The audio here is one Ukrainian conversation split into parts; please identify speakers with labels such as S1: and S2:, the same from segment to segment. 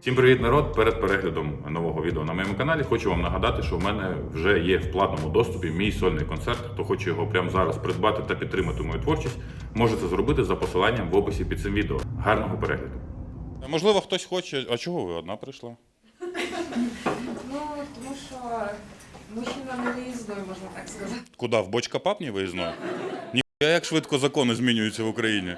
S1: Всім привіт, народ! Перед переглядом нового відео на моєму каналі хочу вам нагадати, що в мене вже є в платному доступі мій сольний концерт. Хто хоче його прямо зараз придбати та підтримати мою творчість, може це зробити за посиланням в описі під цим відео. Гарного перегляду! Можливо, хтось хоче. А чого ви одна прийшла?
S2: Ну, тому що мужчина не виїзною, можна так сказати.
S1: Куди? В бочка папні виїзної? Ні, як швидко закони змінюються в Україні.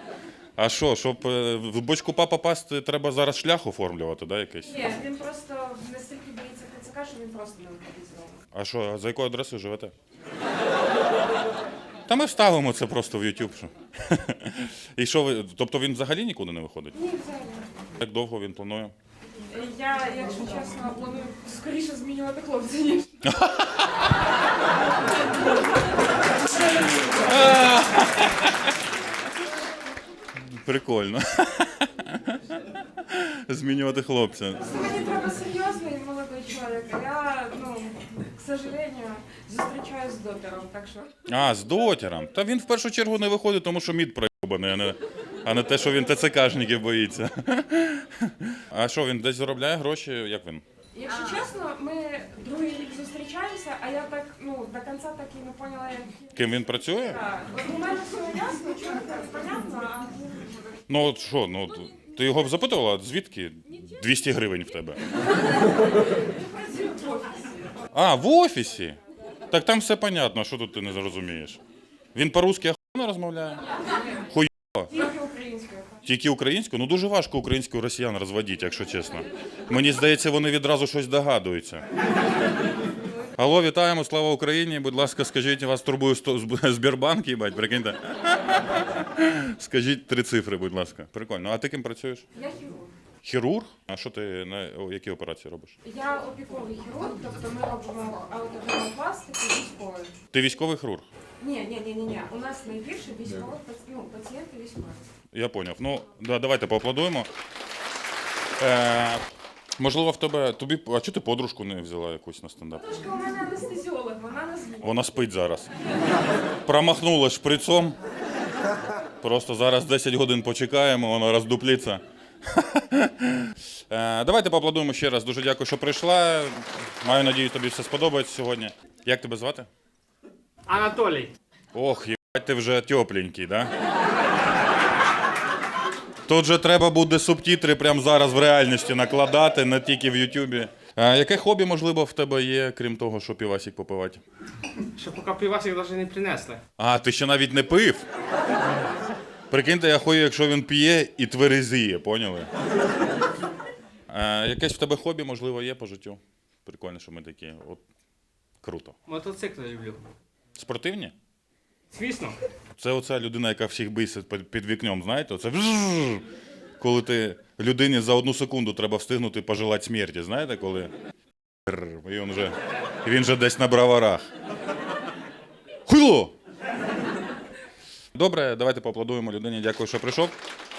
S1: А що, щоб е, в бочку папа пасти, треба зараз шлях оформлювати, да, якийсь?
S2: Ні, він просто настільки боїться ТЦК, що він просто не виходить з дому.
S1: А що, а за якою адресою живете? Та ми вставимо це просто в YouTube. Що. І що ви. Тобто він взагалі нікуди не виходить?
S2: Ні, взагалі.
S1: Як довго він планує?
S2: Я, якщо чесно, планую скоріше змінювати хлопця, ніж.
S1: Прикольно. Змінювати хлопця.
S2: Мені треба серйозний молодий чоловік, а я, ну, к сожалению, зустрічаюсь з дотером, так що.
S1: А, з дотером. Та він в першу чергу не виходить, тому що мід проєбаний, а не, а не те, що він ТЦКшників боїться. А що, він десь заробляє гроші? Як він?
S2: Якщо чесно, ми другий рік зустрічаємося, а я так, ну, до кінця так і не поняла, як.
S1: Ким він працює?
S2: Так, от у мене все ясно, чітко, понятно, а
S1: Ну от що, ну ти його б запитувала, звідки 200 гривень в тебе? А, в офісі? Так там все понятно, що тут ти не зрозумієш. Він по-русски охуєнно розмовляє? Хуй.
S2: Тільки українською.
S1: Ну дуже важко українською росіян розводити, якщо чесно. Мені здається, вони відразу щось догадуються. Алло, вітаємо, слава Україні. Будь ласка, скажіть, вас турбує Збірбанк, їбать, прикиньте. Скажіть три цифри, будь ласка. Прикольно. А ти ким працюєш?
S2: Я хірург.
S1: Хірург? А що ти на о, які операції робиш?
S2: Я опіковий хірург, тобто ми робимо аутогенопластику військових.
S1: Ти військовий хірург?
S2: Ні, ні, ні, ні, ні. У нас найбільше військових ну, пацієнти військові.
S1: Я поняв. Ну, да, давайте поаплодуємо. Е, можливо, в тебе. Тобі. А чого ти подружку не взяла якусь на стендап?
S2: Трошки у мене анестезіолог, вона на звіт.
S1: Вона спить зараз. Промахнула шприцом. Просто зараз 10 годин почекаємо, вона роздупліться. Е, Давайте поаплодуємо ще раз. Дуже дякую, що прийшла. Маю надію, тобі все сподобається сьогодні. Як тебе звати?
S3: Анатолій.
S1: Ох, їбать, ти вже тепленький, да? Тут же треба буде субтитри прямо зараз в реальності накладати, не тільки в Ютубі. А яке хобі, можливо, в тебе є, крім того, що півасик попивати?
S3: Що поки півасик навіть не принесли.
S1: А, ти ще навіть не пив? Прикиньте, я хою, якщо він п'є і тверезіє, поняли? А, якесь в тебе хобі, можливо, є по життю? Прикольно, що ми такі. От, круто.
S3: Мотоцикли люблю.
S1: Спортивні?
S3: Звісно.
S1: Це оця людина, яка всіх бісить під- вікном, знаєте? Оце бжжж. коли ти людині за одну секунду треба встигнути пожелати смерті, знаєте, коли. І він вже, він вже десь на браварах. Хуйло! Добре, давайте поаплодуємо людині. Дякую, що прийшов.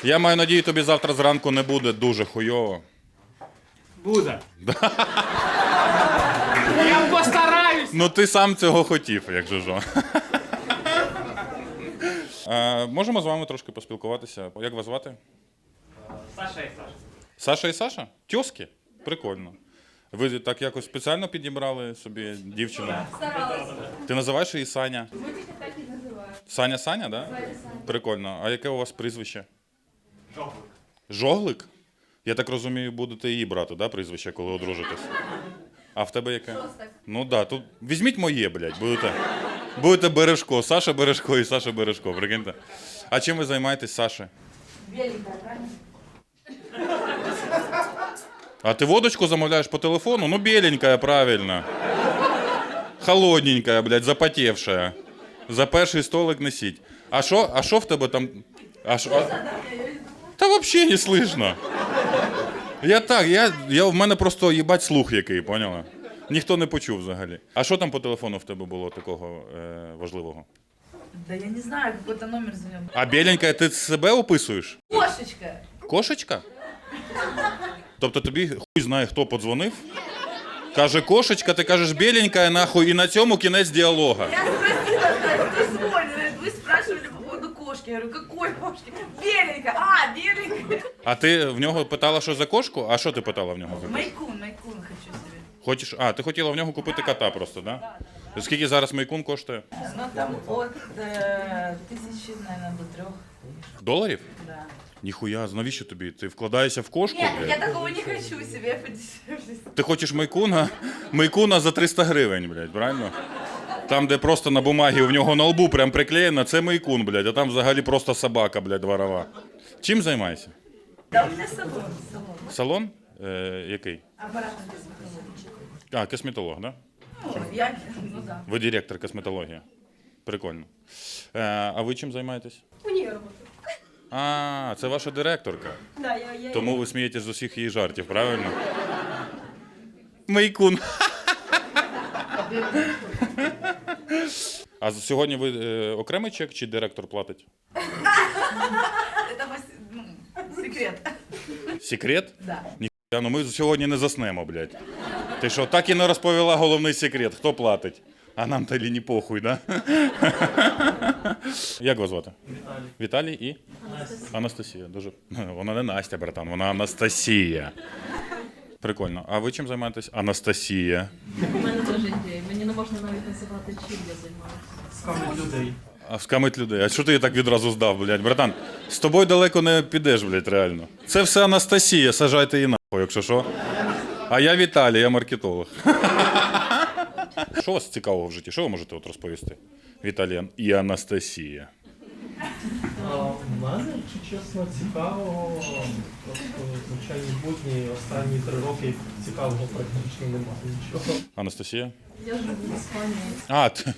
S1: Я маю надію, тобі завтра зранку не буде дуже хуйово.
S3: Буде. Я постараюсь.
S1: Ну ти сам цього хотів, як же жо. Е, Можемо з вами трошки поспілкуватися. Як вас звати?
S3: Саша і Саша.
S1: Саша і Саша? Тьоски? Прикольно. Ви так якось спеціально підібрали собі дівчину?
S4: Старалася.
S1: Ти називаєш її Саня?
S4: Ми тільки так і називаємо.
S1: Саня Саня, да?
S4: Саня Саня.
S1: Прикольно. А яке у вас прізвище?
S3: Жоглик.
S1: Жоглик? Я так розумію, будете її брати, да, прізвище, коли одружитесь? А в тебе яке?
S4: Шостак.
S1: Ну да, тут візьміть моє, блядь, будете. Будете Бережко, Саша Бережко і Саша Бережко, прикиньте. А чим ви займаєтесь, Саша? А ти водочку замовляєш по телефону? Ну, беленькая, правильно. Холодненькая, блядь, запотевшая. За перший столик несіть. А що, а що в тебе там? А? А... Та взагалі не слышно. Я так, я, я, в мене просто їбать слух який, поняла? Ніхто не почув взагалі. А що там по телефону в тебе було такого е, важливого?
S4: Да я не знаю, какой-то номер звонил.
S1: А біленька, ти себе описуєш?
S4: Кошечка!
S1: Кошечка? Тобто тобі хуй знає, хто подзвонив? Каже, кошечка, ти кажеш біленька, нахуй, і на цьому кінець діалога.
S4: Я спросила, кто звонит. Вы спрашивали по поводу кошки. Я говорю, какой кошки? Беленькая. А, беленькая.
S1: А ти в нього питала, що за кошку? А що ти питала в нього за кошку?
S4: Майкун.
S1: Хочеш. А, ти хотіла в нього купити кота просто, так? Да? Скільки зараз майкун коштує?
S4: Ну там от э, тысячи, наверное, до трех.
S1: Доларів?
S4: Да.
S1: Ніхуя, навіщо тобі? Ти вкладаєшся в кошку?
S4: Нет,
S1: блядь?
S4: я такого не хочу себе подешевле.
S1: Ти хочеш майкуна? Майкуна за 300 гривень, блядь, правильно? Там, де просто на бумагі у нього на лбу прям приклеєно, це майкун, блядь, а там взагалі просто собака, блядь, дворова. Чим займаєшся?
S4: Да, у меня салон, салон.
S1: Салон? Е, який?
S4: Аппаратный косметологии.
S1: А, косметолог, да?
S4: Ну, я, ну да.
S1: Ви директор косметології. Прикольно. Е, а ви чим займаєтесь?
S2: У нее работаю.
S1: А, це ваша директорка.
S2: Да, я, я
S1: Тому ви смієтесь з усіх її жартів, правильно? Майкун. А сьогодні ви е, окремий чек чи директор платить?
S4: Это вас- ну, секрет.
S1: Секрет?
S4: Да.
S1: Ніхуя, ну ми сьогодні не заснемо, блядь. Ти що, так і не розповіла головний секрет, хто платить? А нам тоді не похуй, да? Як вас звати? Віталій. Віталій і? Анастасія. Анастасія. Дуже... Вона не Настя, братан, вона Анастасія. Прикольно. А ви чим займаєтесь? Анастасія.
S5: У мене теж ідея. Мені не можна навіть називати, чим я займаюся.
S3: Скамить людей.
S1: А скамить людей. А що ти її так відразу здав, блядь? Братан, з тобою далеко не підеш, блядь, реально. Це все Анастасія, сажайте її нахуй, якщо що. А я Віталій, я маркетолог. Що у вас цікавого в житті? Що ви можете от розповісти? Віталій і Анастасія.
S6: А, У мене, якщо чесно, цікавого, просто звичайні будні останні три роки цікавого практично немає нічого.
S1: Анастасія?
S5: Я живу в Іспанії.
S1: А, ти...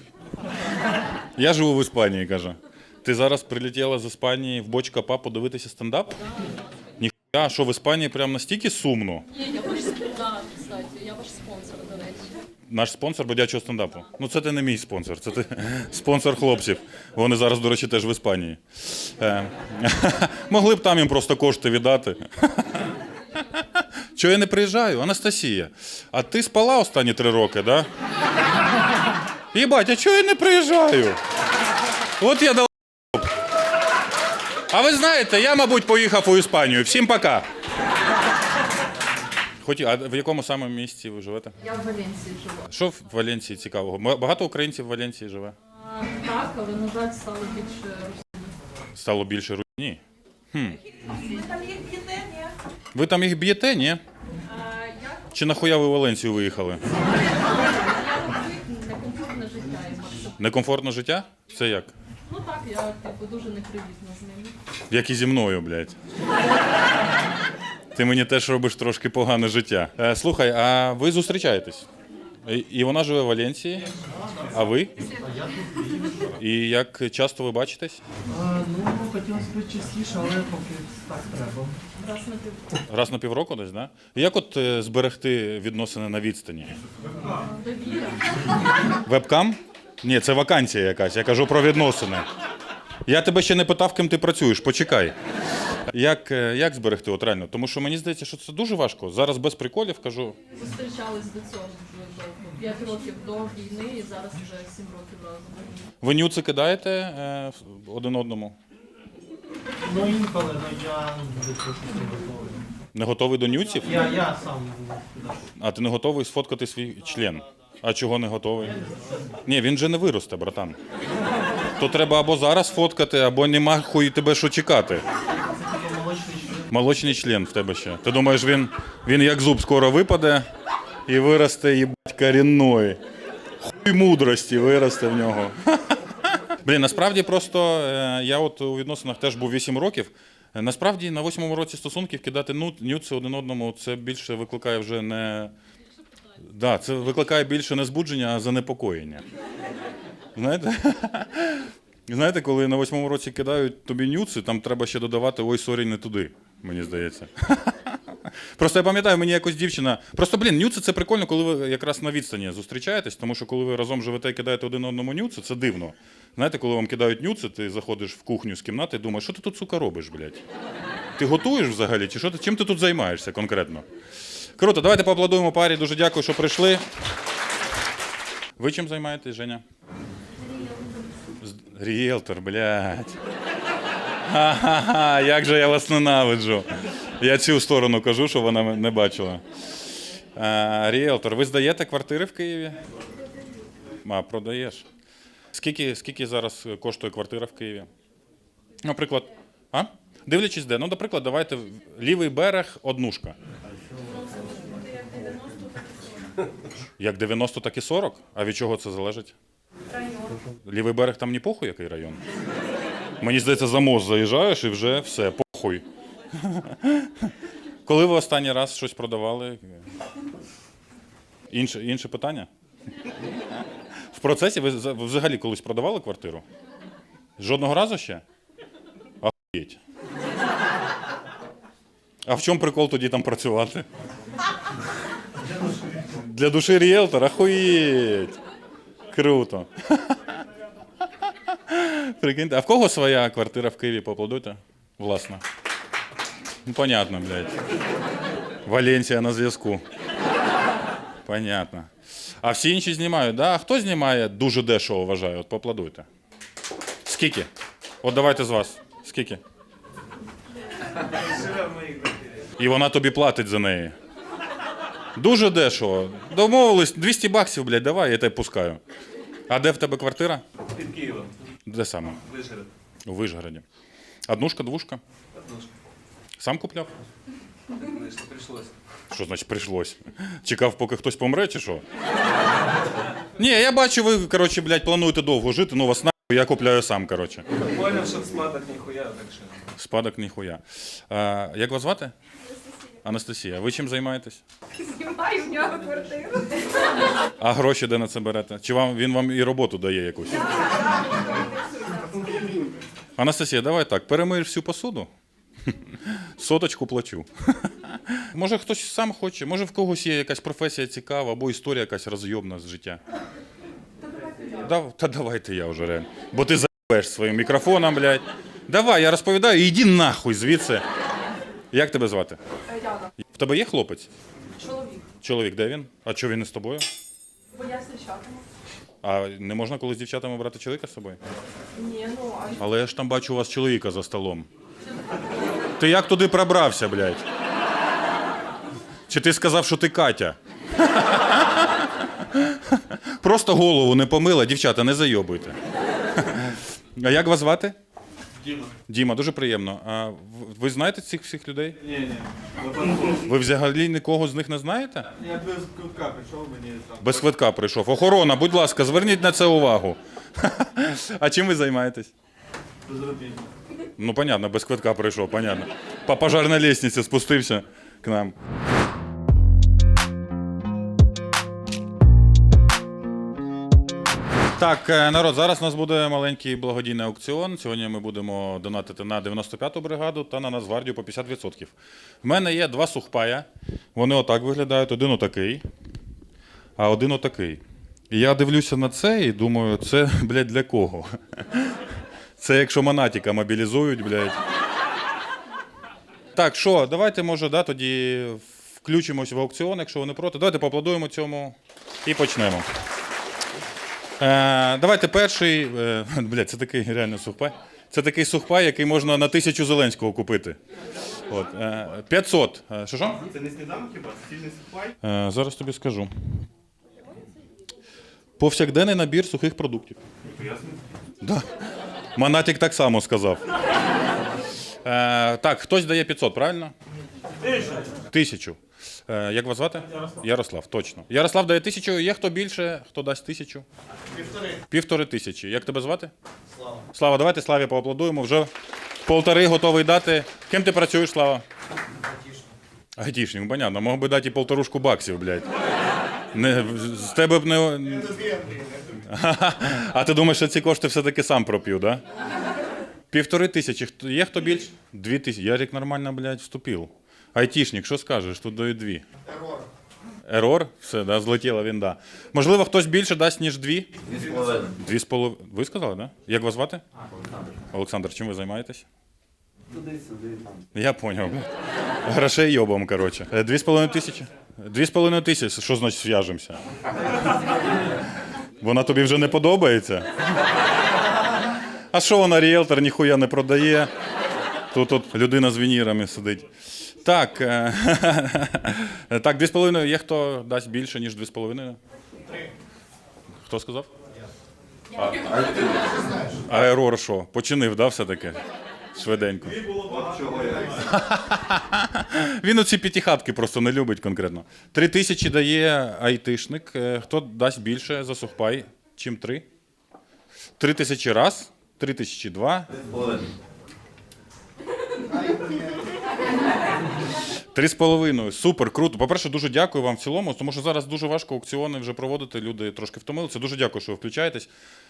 S1: я живу в Іспанії, каже. Ти зараз прилетіла з Іспанії в бочка па подивитися стендап? Ніхуя, що в Іспанії прям настільки сумно.
S5: Є, я
S1: Наш спонсор бодячого стендапу. Ну, це ти не мій спонсор, це ти спонсор хлопців. Вони зараз, до речі, теж в Іспанії. Е, могли б там їм просто кошти віддати. Чого я не приїжджаю? Анастасія. А ти спала останні три роки, да? Єбать, а чого я не приїжджаю? От я дал. А ви знаєте, я, мабуть, поїхав у Іспанію. Всім пока. Хоч, а в якому саме місці ви живете?
S5: Я в Валенсії живу.
S1: Що в Валенції цікавого? Багато українців в Валенції живе.
S5: А, так, але на жаль, стало більше.
S1: Стало більше руйні.
S4: Вы там есть нет?
S1: Ви там їх б'єте, ні?
S5: А, я,
S1: Чи нахуя ви в Валенцію виїхали?
S5: некомфортне життя і.
S1: Некомфортне життя? Це як?
S5: Ну так, я типу дуже непривітна з ним.
S1: Як і зі мною, блядь. Ти мені теж робиш трошки погане життя. Е, слухай, а ви зустрічаєтесь? І- І вона живе в Валенції? А ви? І як часто ви бачитесь?
S6: А, ну, хотілося б частіше, але поки так треба.
S5: Раз на пів
S1: Раз на півроку десь, да? Як от е, зберегти відносини на відстані? Вебкам? Ні, це вакансія якась. Я кажу про відносини. Я тебе ще не питав, ким ти працюєш. Почекай. Як, е, як зберегти от реально? Тому що мені здається, що це дуже важко. Зараз без приколів кажу.
S5: Зустрічались до цього дуже довго. П'ять років до війни і зараз вже сім років разом.
S1: Ви нюци кидаєте е, один одному?
S6: Ну, інколи, ну, я цього не готовий.
S1: Не готовий до нюців?
S6: Я, я сам да.
S1: А ти не готовий сфоткати свій член? А чого не готовий? Ні, він же не виросте, братан. То треба або зараз фоткати, або нема хуй тебе що чекати.
S6: Молочний член.
S1: В тебе ще. Ти думаєш, він, він як зуб скоро випаде і виросте, їбать, корінної. Хуй мудрості виросте в нього. Блін, насправді просто е, я от у відносинах теж був 8 років. Насправді на восьмому році стосунків кидати нюци один одному це більше викликає вже не. Да, це викликає більше не збудження, а занепокоєння. Знаєте? Знаєте, коли на восьмому році кидають тобі нюци, там треба ще додавати ой, сорі, не туди, мені здається. Просто я пам'ятаю, мені якось дівчина. Просто, блін, нюци це прикольно, коли ви якраз на відстані зустрічаєтесь, тому що коли ви разом живете і кидаєте один одному нюци, це дивно. Знаєте, коли вам кидають нюци, ти заходиш в кухню з кімнати і думаєш, що ти тут, сука, робиш, блядь? Ти готуєш взагалі? Чи що ти, чим ти тут займаєшся конкретно? Круто, давайте поаплодуємо парі. Дуже дякую, що прийшли. Ви чим займаєтесь, Женя? Ріелтор, блядь. Як же я вас ненавиджу. Я цю сторону кажу, що вона не бачила. Е, Ріелтор, ви здаєте квартири в Києві? А, продаєш. Скільки, скільки зараз коштує квартира в Києві? Наприклад, а? Дивлячись де. Ну, наприклад, давайте лівий берег, однушка. Як 90, так і 40? А від чого це залежить? Лівий берег там не похуй, який район. Мені здається, за мост заїжджаєш і вже все, похуй. Коли ви останній раз щось продавали? Інше, інше питання? В процесі ви взагалі колись продавали квартиру? Жодного разу ще? Охуєть. А в чому прикол тоді там працювати? Для душі ріелтор, охуєть. Круто. Прикиньте, а в кого своя квартира в Києві, поаплодуйте? Власна. Ну, понятно, блядь. Валенсія на зв'язку. Понятно. А всі інші знімають, да? А хто знімає дуже дешево, вважаю? От поаплодуйте. Скільки? От давайте з вас. Скільки? І вона тобі платить за неї. Дуже дешево. Домовились, 200 баксів, блядь, давай, я тебе пускаю. А де в тебе квартира?
S7: Під Києвом,
S1: Де саме?
S7: Вишгород.
S1: У Вишгороді. Однушка, двушка?
S7: Однушка.
S1: Сам купляв?
S7: Конечно, прийшлось.
S1: Що значить прийшлось? Чекав, поки хтось помре, чи що? Ні, я бачу, ви, коротше, блядь, плануєте довго жити, ну вас нахуй, я купляю сам, коротше.
S7: Поняв, що сматах ніхуя, так що.
S1: Спадок ніхуя. А, як вас звати? Анастасія. Ви чим займаєтесь?
S2: Знімаю в нього квартиру.
S1: А гроші де на це берете? Чи вам він вам і роботу дає якусь? Анастасія, давай так, перемиєш всю посуду. Соточку плачу. може хтось сам хоче, може в когось є якась професія цікава або історія якась розйобна з життя. Да, та давайте я вже реально. Бо ти заїбеш своїм мікрофоном, блядь. Давай, я розповідаю, і йди нахуй звідси. Як тебе звати?
S2: Е, Яна,
S1: В тебе є хлопець?
S2: чоловік.
S1: Чоловік, де він? А чого він не з тобою?
S2: Бо я зустрічатиму.
S1: А не можна коли з дівчатами брати чоловіка з собою?
S2: Ні, ну, а
S1: Але я ж там бачу у вас чоловіка за столом. Ти як туди пробрався, блядь? Чи ти сказав, що ти Катя? Просто голову не помила, дівчата, не зайобуйте. А як вас звати?
S7: Діма.
S1: Діма, дуже приємно. А ви знаєте цих всіх людей?
S7: Ні, ні.
S1: Ви взагалі нікого з них не знаєте?
S7: Я без кутка прийшов, мені там.
S1: Без квитка прийшов. Охорона, будь ласка, зверніть на це увагу. А чим ви займаєтесь?
S7: Безробітно.
S1: Ну, понятно, без квитка прийшов, понятно. По пожарній лестниці спустився к нам. Так, е, народ, зараз у нас буде маленький благодійний аукціон. Сьогодні ми будемо донатити на 95-ту бригаду та на Нацгвардію по 50%. В мене є два сухпая. Вони отак виглядають: один отакий, а один отакий. І я дивлюся на це і думаю, це, блядь, для кого? Це якщо Монатіка мобілізують, блядь. Так, що, давайте, може, да, тоді включимось в аукціон, якщо ви не проти. Давайте поаплодуємо цьому і почнемо. Е, давайте перший. Е, блядь, це такий реально сухпай. Це такий сухпай, який можна на тисячу Зеленського купити. От, е, 500. Е, Що що?
S7: Це не сніданок хіба? Стільний сухпай?
S1: Е, зараз тобі скажу. Повсякденний набір сухих продуктів. Да. Монатік так само сказав. Е, так, хтось дає 500, правильно? Тисячу. Е, як вас звати? Ярослав. Ярослав, точно. Ярослав дає тисячу. Є хто більше, хто дасть тисячу? Півтори. Півтори тисячі. Як тебе звати? Слава. Слава, давайте Славі поаплодуємо. Вже полтори готовий дати. Ким ти працюєш, Слава? Айтішник. Айтішник, понятно. Мог би дати і полторушку баксів, блядь. Не, з тебе б не. А ти думаєш, що ці кошти все-таки сам проп'ю, да? Півтори тисячі. Є хто більше? Дві тисячі. Ярик нормально, блядь, вступив. Айтішник, що скажеш? Тут дають дві. Ерор. Ерор? Все, да, злетіла він, да. Можливо, хтось більше дасть, ніж дві? Дві з половиною. Дві з половиною. Ви сказали, да? Як вас звати? Олександр. Олександр, чим ви займаєтесь? Туди-сюди там. Я поняв. Грошей йобом, коротше. Е, Дві з половиною тисячі? Дві з половиною тисячі. Що значить зв'яжемося? Вона тобі вже не подобається? А що вона ріелтор ніхуя не продає? Тут от людина з вінірами сидить. Так. е, так, 2,5. Є хто дасть більше, ніж 2,5? Хто сказав? А, Аерор що? Починив, да, все-таки? Швиденько. Він оці п'ятихатки просто не любить конкретно. Три тисячі дає айтишник. Е, Хто дасть більше за сухпай, чим три? Три тисячі раз, три тисячі два. Три з половиною. Супер, круто. По-перше, дуже дякую вам в цілому, тому що зараз дуже важко аукціони вже проводити. Люди трошки втомилися. Дуже дякую, що ви включаєтесь.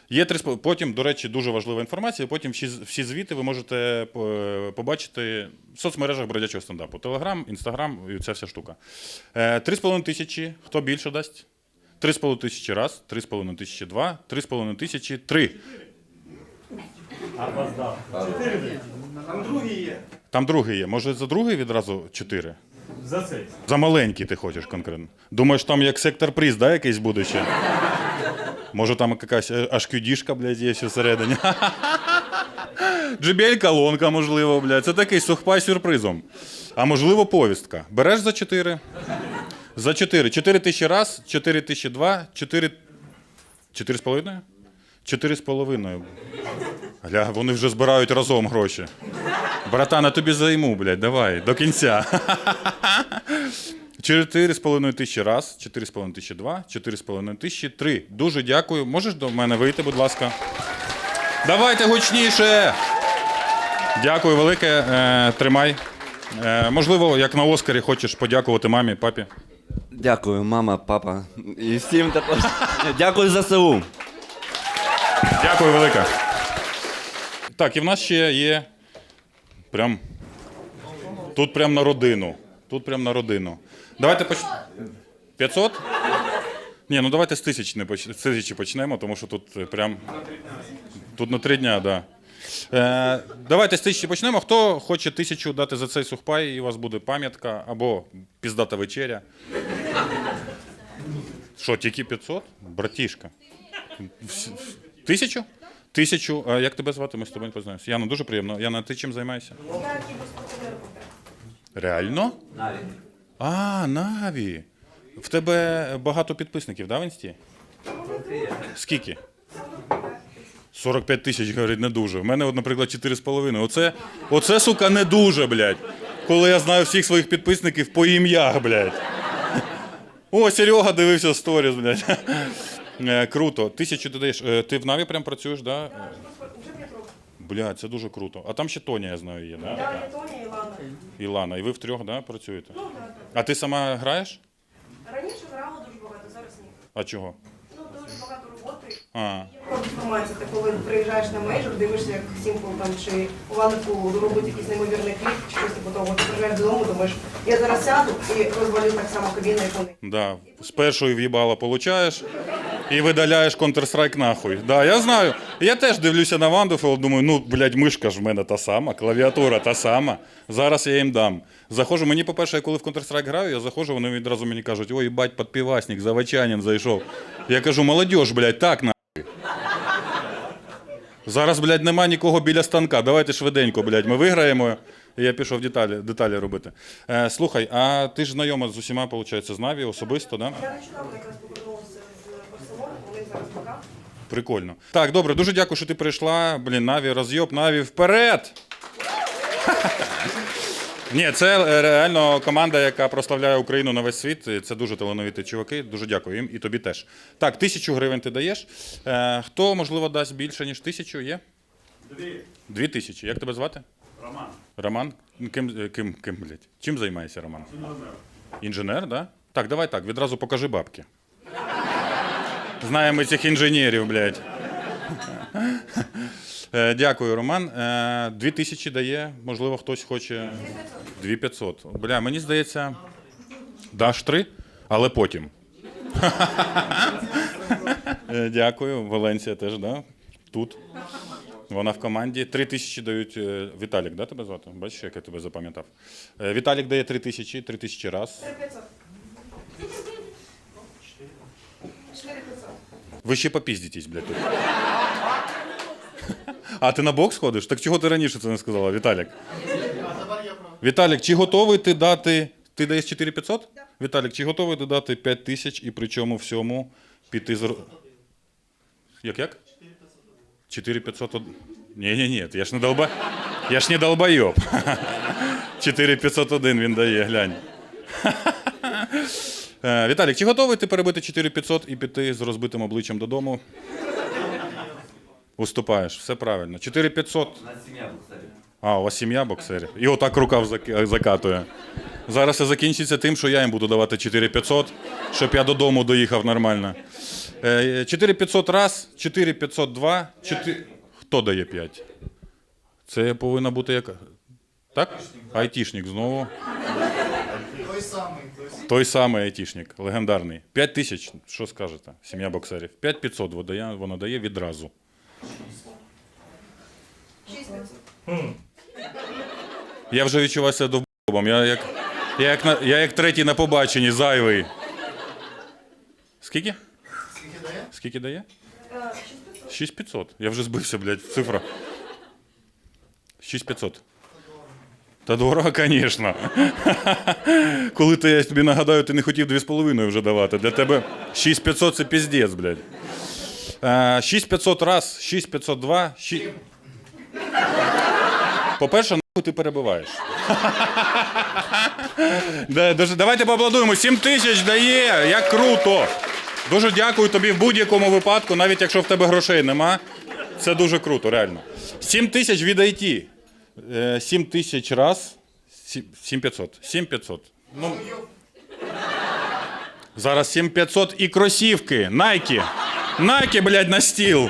S1: Є три Потім, до речі, дуже важлива інформація. Потім всі, всі звіти ви можете побачити в соцмережах бродячого стендапу. Телеграм, інстаграм і ця вся штука. Е, Три з половиною тисячі. Хто більше дасть? Три з половиною тисячі раз, три з половиною тисячі два, три з половиною тисячі три.
S7: Там другий є.
S1: Там другий є. Може, за другий відразу чотири?
S6: За цей.
S1: За маленький ти хочеш конкретно. Думаєш, там як сектор приз, да, якийсь буде ще? Може, там якась е, HQD-шка, блядь, є ще всередині. JBL колонка, можливо, блядь. Це такий сухпай з сюрпризом. А можливо, повістка. Береш за 4? За 4. 4 тисячі раз, 4 тисячі два, 4... 4 з половиною? 4 з половиною. Гля, вони вже збирають разом гроші. Братан, я тобі займу, блядь, давай, до кінця. 4,5 тисячі раз, 4,5 тисячі два, 4,5 тисячі три. Дуже дякую. Можеш до мене вийти, будь ласка. Давайте гучніше. Дякую велике. Е, тримай. Е, можливо, як на Оскарі хочеш подякувати мамі, папі.
S8: Дякую, мама, папа. І всім також. Дякую за СУ.
S1: Дякую велике. Так, і в нас ще є прям. Тут прям на родину. Тут прям на родину. Давайте поч... 500? Ні, ну давайте з тисячі, не поч... з тисячі почнемо, тому що тут е, прям. Тут на три дня, так. Да. Е, давайте з тисячі почнемо. Хто хоче тисячу дати за цей сухпай, і у вас буде пам'ятка або піздата вечеря. Що, тільки 500? Братішка. Тисячу? Тисячу. А як тебе звати? Ми з тобою познаємося. Яна, дуже приємно. Яна, ти чим займаєшся? Реально? Наві. А, Наві. В тебе багато підписників, да, в інсті? Скільки? 45 тисяч, говорить, не дуже. В мене, от, наприклад, 4,5. Оце, оце, сука, не дуже, блядь. Коли я знаю всіх своїх підписників по ім'ях, блядь. О, Серега дивився сторіс, блядь. Е, Круто. Тисячу ти даєш. Е, Ти в Наві прям працюєш, да? Блядь, це дуже круто. А там ще Тоня, я знаю, є, да?
S2: Я є Тоня і Лана.
S1: І Лана. І ви втрьох, да, працюєте? А ти сама граєш?
S2: Раніше грала дуже багато, зараз ні.
S1: А чого?
S2: Ну, дуже багато роботи.
S1: А,
S2: Є інформація, ти коли приїжджаєш на мейджор, дивишся, як Сімпл там чи Ланику робить якийсь неймовірний кліп, чи щось типу того. Ти приїжджаєш додому, думаєш, я зараз сяду і розвалю так само кабіну, як вони.
S1: да. З першої в'їбала получаєш і видаляєш Counter-Strike нахуй. Да, я знаю. Я теж дивлюся на Wonderful, думаю, ну, блядь, мишка ж в мене та сама, клавіатура та сама. Зараз я їм дам. Заходжу, мені, по-перше, я коли в Counter-Strike граю, я заходжу, вони відразу мені кажуть, ой, бать, підпівасник, заводчанин зайшов. Я кажу, молодіж, блядь, так нахуй. Зараз, блядь, нема нікого біля станка. Давайте швиденько, блядь, ми виграємо. І я пішов деталі, деталі робити. Е, слухай, а ти ж знайома з усіма, виходить, з Наві особисто, да?
S2: Я нещодавно якраз повернулася з Барселони, у них зараз пока.
S1: Прикольно. Так, добре, дуже дякую, що ти прийшла. Блін, Наві, розйоб, Наві, вперед! Ні, це е, реально команда, яка прославляє Україну на весь світ. Це дуже талановиті чуваки. Дуже дякую їм і тобі теж. Так, тисячу гривень ти даєш. Е, хто, можливо, дасть більше, ніж тисячу? Є?
S7: Дві.
S1: Дві тисячі. Як тебе звати?
S7: Роман.
S1: Роман? Ким, е, ким, ким блядь? Чим займаєшся, Роман? Інженер, так? Да? Так, давай так, відразу покажи бабки. Знаємо цих інженерів, блядь. Е, Дякую, Роман. Е, Дві тисячі дає, можливо, хтось хоче. Дві п'ятсот. Бля, мені здається, даш три, але потім. Е, Дякую. Валенсія теж, да? Тут. Вона в команді. Три тисячі дають. Віталік, да, тебе звати? Бачиш, як я тебе запам'ятав. Віталік дає три тисячі, три тисячі раз.
S2: 4500. 4500.
S1: Ви ще попіздитесь, блядь, тут. А ти на бокс ходиш? Так чого ти раніше це не сказала, Віталік? Віталік, чи готовий ти дати. Ти даєш 4500? Віталік, чи готовий ти дати 5 тисяч і при чому всьому піти з. Як як? 4500. Ні, ні, ні, я ж не долба. Я ж не долбойоб. 4501 він дає, глянь. Е, Віталік, чи готовий ти перебити 4500 і піти з розбитим обличчям додому? Уступаєш, все правильно. 4500. У нас сім'я боксерів. А, у вас сім'я боксерів. І отак рукав закатує. Зараз це закінчиться тим, що я їм буду давати 4500, щоб я додому доїхав нормально. Е, 4500 раз, 4502, 4... Хто дає 5? Це повинна бути яка? Так? Айтішник знову.
S9: Той самий, той
S1: Той самий айтішник, легендарний. 5 тисяч, що скажете? Сім'я боксерів. 5500 вона вона дає відразу.
S2: 6500.
S1: Я вже відчуваю себе довбом. Я як, я, як на, я як третій на побаченні, зайвий. Скільки?
S9: скільки дає?
S1: Скільки дає?
S2: Е, 6500.
S1: 6500. Я вже збився, блядь, в цифрах. 6500. Та дорого, звісно. Коли ти, я тобі нагадаю, ти не хотів 2,5 вже давати. Для тебе 6500 це піздець, блядь. Е, 6500 раз, 6502, 6... По-перше, нахуй ти перебиваєш. Давайте поаплодуємо. 7 тисяч дає, як круто. Дуже дякую тобі в будь-якому випадку, навіть якщо в тебе грошей нема. Це дуже круто, реально. 7 тисяч від IT. 7 тисяч раз. 7500. 7500. Ну, зараз 7500 і кросівки. Найки. Найки, блядь, на стіл.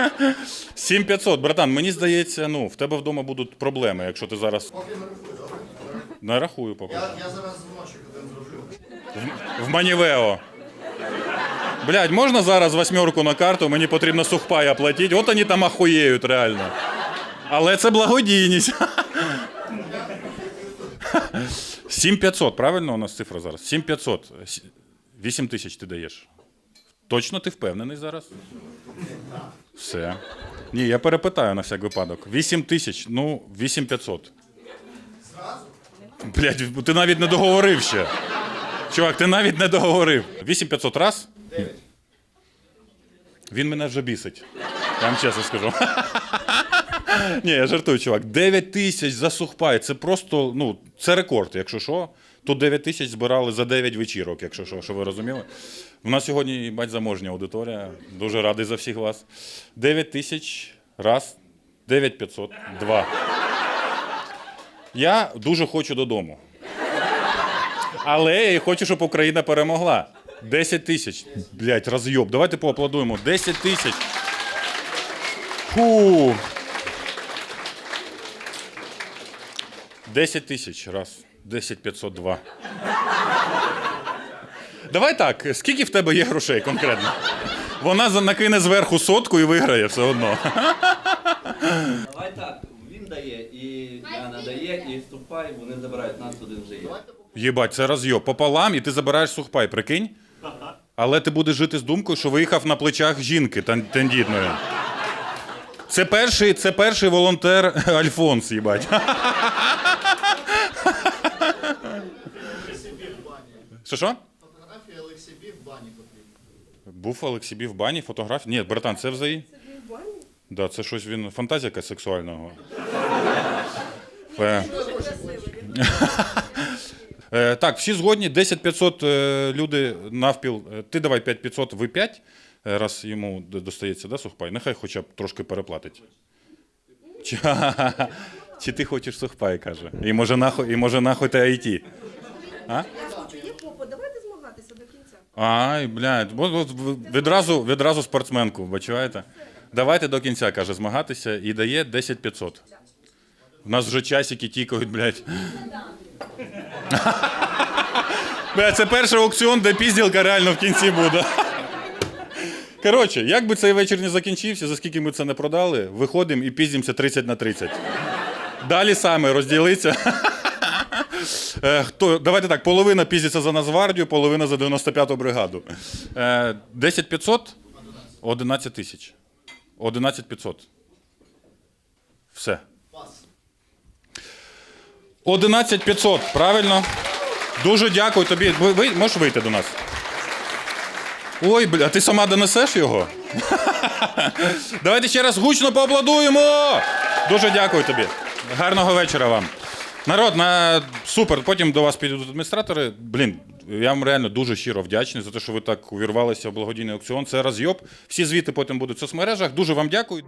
S1: 7500, братан, мені здається, ну, в тебе вдома будуть проблеми, якщо ти зараз.
S9: Поки не рахуй, добре?
S1: Не рахую поки.
S9: Я, я зараз дзвоночок один зроблю.
S1: В Манівео. Блядь, можна зараз восьмерку на карту, мені потрібно сухпай оплатити. От вони там ахуєють реально. Але це благодійність. 7500, правильно у нас цифра зараз? 7500. 8 тисяч ти даєш. Точно ти впевнений зараз? Все. Ні, я перепитаю на всяк випадок. 8 тисяч, ну, 8500. Блядь, ти навіть не договорив ще. Чувак, ти навіть не договорив. 8500 раз? Він мене вже бісить. Я вам чесно скажу. Ні, я жартую, чувак. 9 тисяч за сухпай. Це просто, ну, це рекорд, якщо що. Тут 9 тисяч збирали за 9 вечірок, якщо що, що ви розуміли. У нас сьогодні бать заможня аудиторія. Дуже радий за всіх вас. 9 тисяч раз, 9500, два. Я дуже хочу додому. Але я хочу, щоб Україна перемогла. 10 тисяч. Блять, розйоб. Давайте поаплодуємо. 10 тисяч. Фу. 10 тисяч. Раз. 10 502. Давай так. Скільки в тебе є грошей конкретно? Вона накине зверху сотку і виграє все одно.
S8: Давай так, він дає, і Яна дає, і ступай, вони забирають нас один вже є.
S1: Єбать, це розйоб. Пополам, і ти забираєш сухпай, прикинь? Але ти будеш жити з думкою, що виїхав на плечах жінки тен- тендітної. Це перший, це перший волонтер Альфонс, їбать. Що що?
S9: Фотографія Олексій в бані потрібна.
S1: Був Олексій в бані, фотографія. Ні, братан, це взагалі. Да, це щось він. Фантазія якась сексуального. Е. Е, так, всі згодні, 10 500 е, люди навпіл. Ти давай 5 500, ви 5, е, раз йому достається, да, сухпай? Нехай хоча б трошки переплатить. Чи, чи ти хочеш сухпай, каже. І може нахуй, і може нахуй ти IT. А?
S2: Я хочу, є попа, давайте змагатися до кінця.
S1: Ай, блядь, бо- бо- відразу, відразу спортсменку, бачуєте? Давайте до кінця, каже, змагатися і дає 10 500. У нас вже часики тікають. Блядь, це перший аукціон, де пізділка реально в кінці буде. Коротше, як би цей вечір не закінчився, за скільки ми це не продали, виходимо і піздімося 30 на 30. Далі саме розділиться. Е, Хто, давайте так, половина піздиться за Нацгвардію, половина за 95-ту бригаду. Е, 10 500? 11 тисяч. 11 500. Все.
S9: Пас.
S1: 11 500, правильно? Дуже дякую тобі. Ви можеш вийти до нас? Ой, бля, а ти сама донесеш його? Давайте ще раз гучно поаплодуємо. Дуже дякую тобі. Гарного вечора вам. Народ, на супер. Потім до вас підуть адміністратори. Блін, я вам реально дуже щиро вдячний за те, що ви так увірвалися в благодійний аукціон. Це розйоб. Всі звіти потім будуть в соцмережах. Дуже вам дякую.